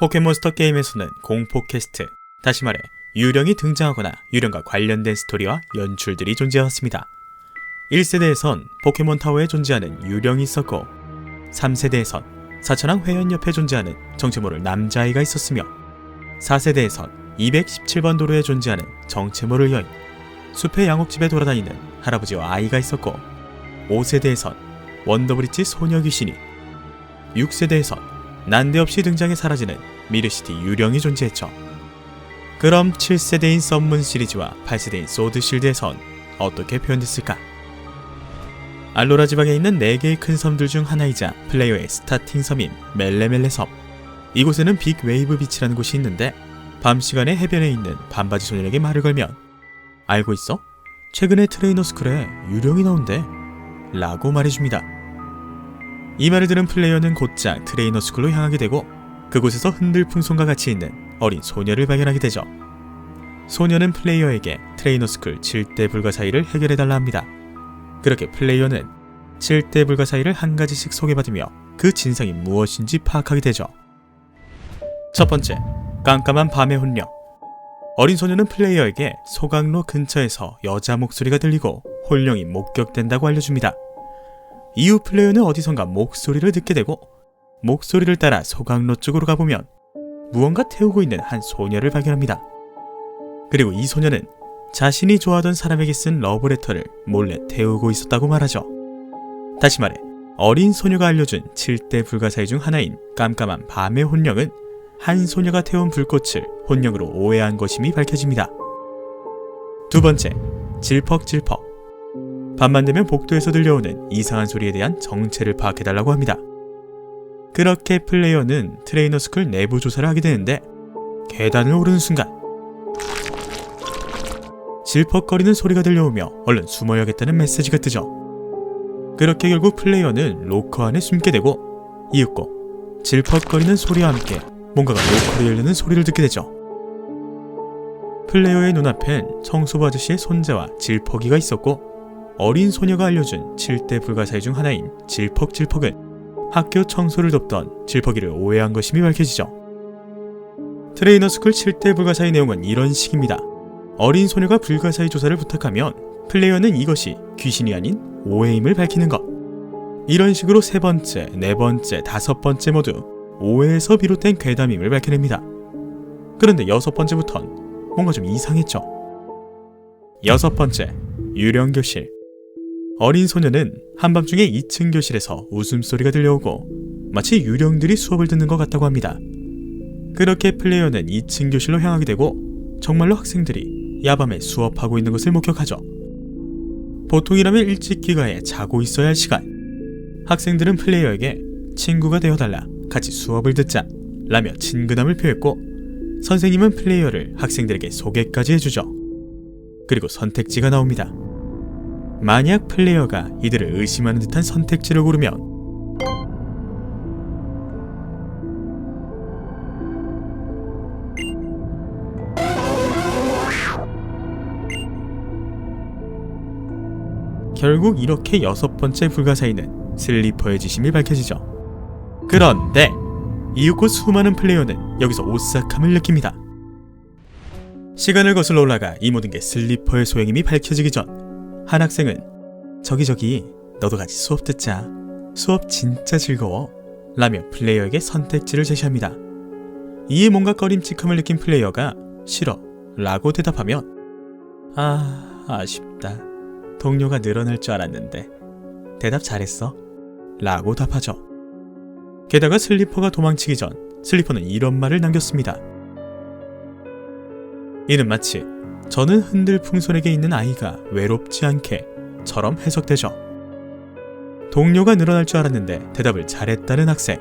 포켓몬스터 게임에서는 공포 캐스트, 다시 말해 유령이 등장하거나 유령과 관련된 스토리와 연출들이 존재해왔습니다. 1세대에선 포켓몬 타워에 존재하는 유령이 있었고 3세대에선 사천왕 회원 옆에 존재하는 정체 모를 남자아이가 있었으며 4세대에선 217번 도로에 존재하는 정체 모를 여인 숲의 양옥집에 돌아다니는 할아버지와 아이가 있었고 5세대에선 원더브리지 소녀 귀신이 6세대에선 난데없이 등장해 사라지는 미르시티 유령이 존재했죠. 그럼 7세대인 썸문 시리즈와 8세대인 소드 실드에선 어떻게 표현됐을까? 알로라 지방에 있는 4개의 큰 섬들 중 하나이자 플레이어의 스타팅 섬인 멜레멜레 섬. 이곳에는 빅 웨이브 비치라는 곳이 있는데 밤 시간에 해변에 있는 반바지 소년에게 말을 걸면 알고 있어? 최근에 트레이너 스쿨에 유령이 나온대 라고 말해줍니다. 이 말을 들은 플레이어는 곧장 트레이너 스쿨로 향하게 되고 그곳에서 흔들풍선과 같이 있는 어린 소녀를 발견하게 되죠. 소녀는 플레이어에게 트레이너 스쿨 7대 불가사의를 해결해달라 합니다. 그렇게 플레이어는 7대 불가사의를 한 가지씩 소개받으며 그 진상이 무엇인지 파악하게 되죠. 첫 번째, 깜깜한 밤의 혼령. 어린 소녀는 플레이어에게 소강로 근처에서 여자 목소리가 들리고 혼령이 목격된다고 알려줍니다. 이후 플레이어는 어디선가 목소리를 듣게 되고 목소리를 따라 소강로 쪽으로 가보면 무언가 태우고 있는 한 소녀를 발견합니다. 그리고 이 소녀는 자신이 좋아하던 사람에게 쓴 러브레터를 몰래 태우고 있었다고 말하죠. 다시 말해, 어린 소녀가 알려준 7대 불가사의 중 하나인 깜깜한 밤의 혼령은 한 소녀가 태운 불꽃을 혼령으로 오해한 것임이 밝혀집니다. 두 번째, 질퍽질퍽. 밤만 되면 복도에서 들려오는 이상한 소리에 대한 정체를 파악해달라고 합니다. 그렇게 플레이어는 트레이너 스쿨 내부 조사를 하게 되는데 계단을 오르는 순간 질퍽거리는 소리가 들려오며 얼른 숨어야겠다는 메시지가 뜨죠. 그렇게 결국 플레이어는 로커 안에 숨게 되고 이윽고 질퍽거리는 소리와 함께 뭔가가 로커를 열리는 소리를 듣게 되죠. 플레이어의 눈앞엔 청소부 아저씨의 손자와 질퍽이가 있었고 어린 소녀가 알려준 7대 불가사의 중 하나인 질퍽질퍽은 학교 청소를 돕던 질퍽이를 오해한 것임이 밝혀지죠. 트레이너 스쿨 7대 불가사의 내용은 이런 식입니다. 어린 소녀가 불가사의 조사를 부탁하면 플레이어는 이것이 귀신이 아닌 오해임을 밝히는 것. 이런 식으로 세 번째, 네 번째, 다섯 번째 모두 오해에서 비롯된 괴담임을 밝혀냅니다. 그런데 여섯 번째부턴 뭔가 좀 이상했죠. 여섯 번째, 유령 교실. 어린 소녀는 한밤중에 2층 교실에서 웃음소리가 들려오고 마치 유령들이 수업을 듣는 것 같다고 합니다. 그렇게 플레이어는 2층 교실로 향하게 되고 정말로 학생들이 야밤에 수업하고 있는 것을 목격하죠. 보통이라면 일찍 귀가해 자고 있어야 할 시간. 학생들은 플레이어에게 친구가 되어달라, 같이 수업을 듣자, 라며 친근함을 표했고 선생님은 플레이어를 학생들에게 소개까지 해주죠. 그리고 선택지가 나옵니다. 만약 플레이어가 이들을 의심하는 듯한 선택지를 고르면 결국 이렇게 여섯 번째 불가사의는 슬리퍼의 지심이 밝혀지죠. 그런데 이윽고 수많은 플레이어는 여기서 오싹함을 느낍니다. 시간을 거슬러 올라가 이 모든 게 슬리퍼의 소행임이 밝혀지기 전 한 학생은 저기 저기 너도 같이 수업 듣자. 수업 진짜 즐거워. 라며 플레이어에게 선택지를 제시합니다. 이에 뭔가 꺼림칙함을 느낀 플레이어가 싫어. 라고 대답하면 아 아쉽다. 동료가 늘어날 줄 알았는데 대답 잘했어. 라고 답하죠. 게다가 슬리퍼가 도망치기 전 슬리퍼는 이런 말을 남겼습니다. 이는 마치 저는 흔들 풍선에게 있는 아이가 외롭지 않게 처럼 해석되죠. 동료가 늘어날 줄 알았는데 대답을 잘했다는 학생.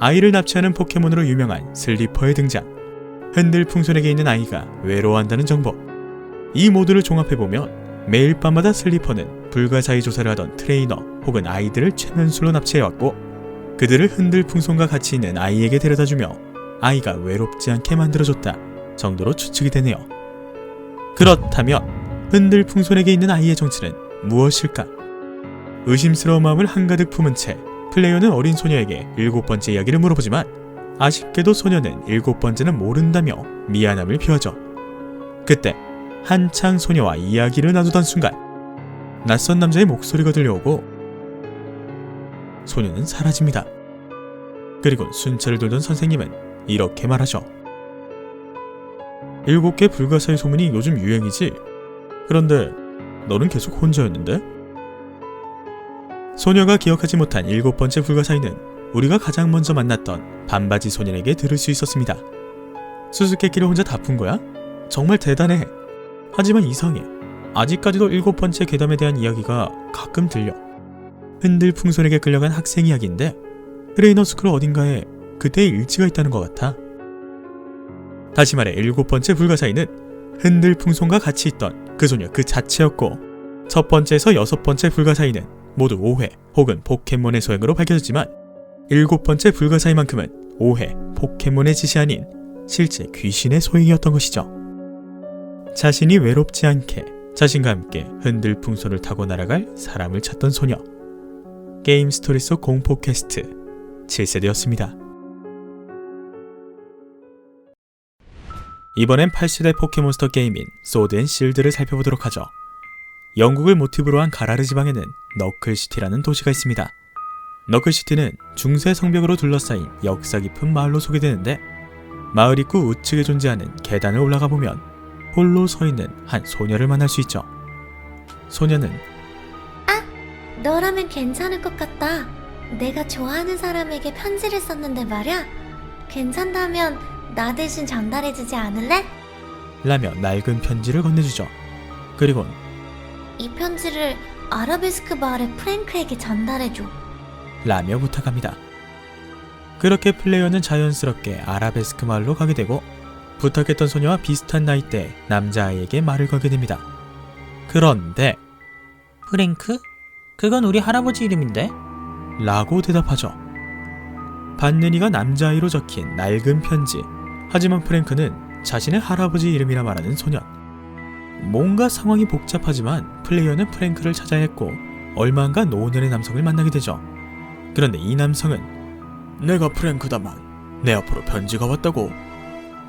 아이를 납치하는 포켓몬으로 유명한 슬리퍼의 등장. 흔들 풍선에게 있는 아이가 외로워한다는 정보. 이 모두를 종합해보면 매일 밤마다 슬리퍼는 불가사의 조사를 하던 트레이너 혹은 아이들을 최면술로 납치해왔고 그들을 흔들 풍선과 같이 있는 아이에게 데려다주며 아이가 외롭지 않게 만들어줬다 정도로 추측이 되네요. 그렇다면 흔들 풍선에게 있는 아이의 정체는 무엇일까? 의심스러운 마음을 한가득 품은 채 플레이어는 어린 소녀에게 일곱 번째 이야기를 물어보지만 아쉽게도 소녀는 일곱 번째는 모른다며 미안함을 표하죠. 그때 한창 소녀와 이야기를 나누던 순간 낯선 남자의 목소리가 들려오고 소녀는 사라집니다. 그리고 순찰을 돌던 선생님은 이렇게 말하죠. 일곱 개 불가사의 소문이 요즘 유행이지? 그런데 너는 계속 혼자였는데? 소녀가 기억하지 못한 일곱 번째 불가사의는 우리가 가장 먼저 만났던 반바지 소년에게 들을 수 있었습니다. 수수께끼를 혼자 다 푼 거야? 정말 대단해. 하지만 이상해. 아직까지도 일곱 번째 괴담에 대한 이야기가 가끔 들려. 흔들 풍선에게 끌려간 학생 이야기인데 트레이너 스쿨 어딘가에 그때의 일지가 있다는 것 같아. 다시 말해 일곱 번째 불가사의는 흔들 풍선과 같이 있던 그 소녀 그 자체였고 첫 번째에서 여섯 번째 불가사의는 모두 오해 혹은 포켓몬의 소행으로 밝혀졌지만 일곱 번째 불가사의만큼은 오해, 포켓몬의 짓이 아닌 실제 귀신의 소행이었던 것이죠. 자신이 외롭지 않게 자신과 함께 흔들 풍선을 타고 날아갈 사람을 찾던 소녀. 게임 스토리 속 공포 퀘스트 7세대였습니다. 이번엔 8세대 포켓몬스터 게임인 소드 앤 실드를 살펴보도록 하죠. 영국을 모티브로 한 가라르 지방에는 너클시티라는 도시가 있습니다. 너클시티는 중세 성벽으로 둘러싸인 역사 깊은 마을로 소개되는데 마을 입구 우측에 존재하는 계단을 올라가 보면 홀로 서 있는 한 소녀를 만날 수 있죠. 소녀는 너라면 괜찮을 것 같다. 내가 좋아하는 사람에게 편지를 썼는데 말야. 괜찮다면 나 대신 전달해주지 않을래? 라며 낡은 편지를 건네주죠. 그리고 이 편지를 아라베스크 마을의 프랭크에게 전달해줘. 라며 부탁합니다. 그렇게 플레이어는 자연스럽게 아라베스크 마을로 가게 되고 부탁했던 소녀와 비슷한 나이대 남자아이에게 말을 걸게 됩니다. 그런데 프랭크? 그건 우리 할아버지 이름인데? 라고 대답하죠. 받는 이가 남자아이로 적힌 낡은 편지. 하지만 프랭크는 자신의 할아버지 이름이라 말하는 소년. 뭔가 상황이 복잡하지만 플레이어는 프랭크를 찾아야 했고 얼마 안가 노년의 남성을 만나게 되죠. 그런데 이 남성은 내가 프랭크다만 내 앞으로 편지가 왔다고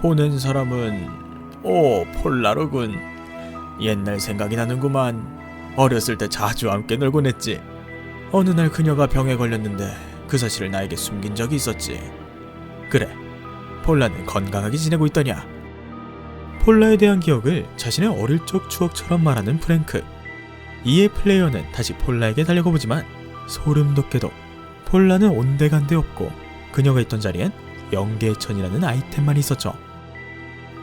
보낸 사람은 오 폴라로군 옛날 생각이 나는구만 어렸을 때 자주 함께 놀곤 했지 어느 날 그녀가 병에 걸렸는데 그 사실을 나에게 숨긴 적이 있었지 그래 폴라는 건강하게 지내고 있더냐 폴라에 대한 기억을 자신의 어릴 적 추억처럼 말하는 프랭크 이에 플레이어는 다시 폴라에게 달려가 보지만 소름 돋게도 폴라는 온데간데 없고 그녀가 있던 자리엔 영계천이라는 아이템만 있었죠.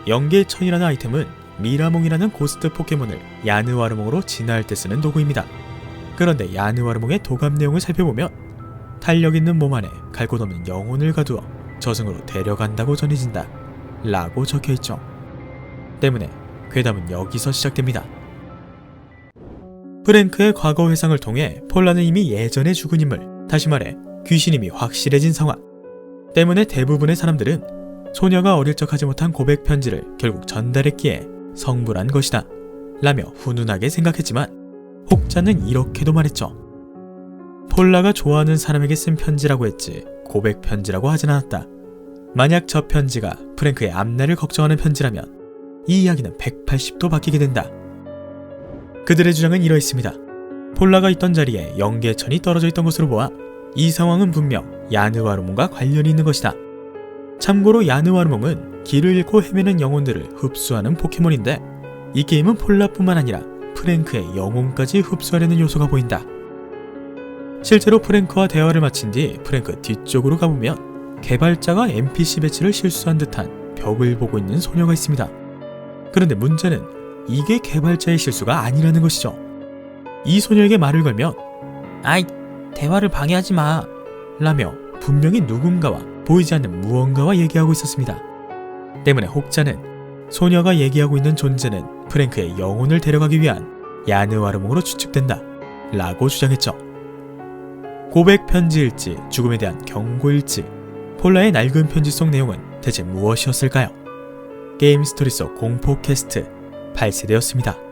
영계천이라는 아이템은 미라몽이라는 고스트 포켓몬을 야느와르몽으로 진화할 때 쓰는 도구입니다. 그런데 야느와르몽의 도감 내용을 살펴보면 탄력 있는 몸 안에 갈곳 없는 영혼을 가두어 저승으로 데려간다고 전해진다. 라고 적혀 있죠. 때문에 괴담은 여기서 시작됩니다. 프랭크의 과거 회상을 통해 폴라는 이미 예전에 죽은 인물, 다시 말해 귀신임이 확실해진 상황. 때문에 대부분의 사람들은 소녀가 어릴 적 하지 못한 고백 편지를 결국 전달했기에 성불한 것이다. 라며 훈훈하게 생각했지만 혹자는 이렇게도 말했죠. 폴라가 좋아하는 사람에게 쓴 편지라고 했지 고백 편지라고 하진 않았다. 만약 저 편지가 프랭크의 앞날을 걱정하는 편지라면 이 이야기는 180도 바뀌게 된다. 그들의 주장은 이러했습니다. 폴라가 있던 자리에 영계천이 떨어져 있던 것으로 보아 이 상황은 분명 야느와르몽과 관련이 있는 것이다. 참고로 야느와르몽은 길을 잃고 헤매는 영혼들을 흡수하는 포켓몬인데 이 게임은 폴라뿐만 아니라 프랭크의 영혼까지 흡수하려는 요소가 보인다. 실제로 프랭크와 대화를 마친 뒤 프랭크 뒤쪽으로 가보면 개발자가 NPC 배치를 실수한 듯한 벽을 보고 있는 소녀가 있습니다. 그런데 문제는 이게 개발자의 실수가 아니라는 것이죠. 이 소녀에게 말을 걸면 아이, 대화를 방해하지 마. 라며 분명히 누군가와 보이지 않는 무언가와 얘기하고 있었습니다. 때문에 혹자는 소녀가 얘기하고 있는 존재는 프랭크의 영혼을 데려가기 위한 야느와르몽으로 추측된다. 라고 주장했죠. 고백 편지일지 죽음에 대한 경고일지 폴라의 낡은 편지 속 내용은 대체 무엇이었을까요? 게임 스토리 속 공포 캐스트 8세대였습니다.